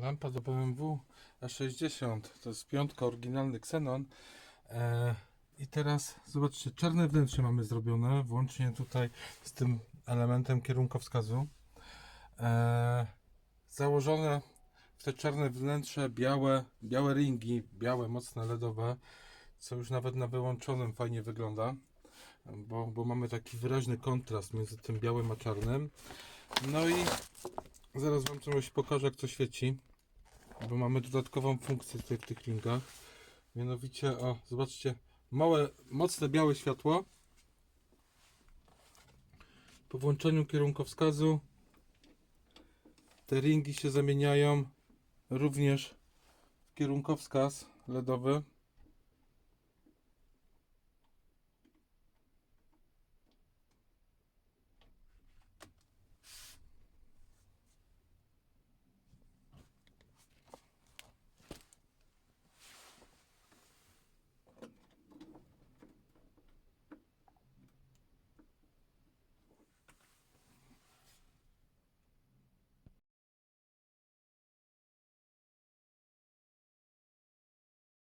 Lampa do BMW A60 to jest piątka, oryginalny Xenon. E, I teraz zobaczcie, czarne wnętrze mamy zrobione, włącznie tutaj z tym elementem kierunkowskazu. E, założone w te czarne wnętrze białe, białe ringi, białe, mocne LEDowe, co już nawet na wyłączonym fajnie wygląda, bo, bo mamy taki wyraźny kontrast między tym białym a czarnym. No i zaraz Wam coś pokażę, jak to świeci bo mamy dodatkową funkcję tutaj w tych ringach. Mianowicie, o, zobaczcie, małe, mocne białe światło. Po włączeniu kierunkowskazu te ringi się zamieniają również w kierunkowskaz LEDowy.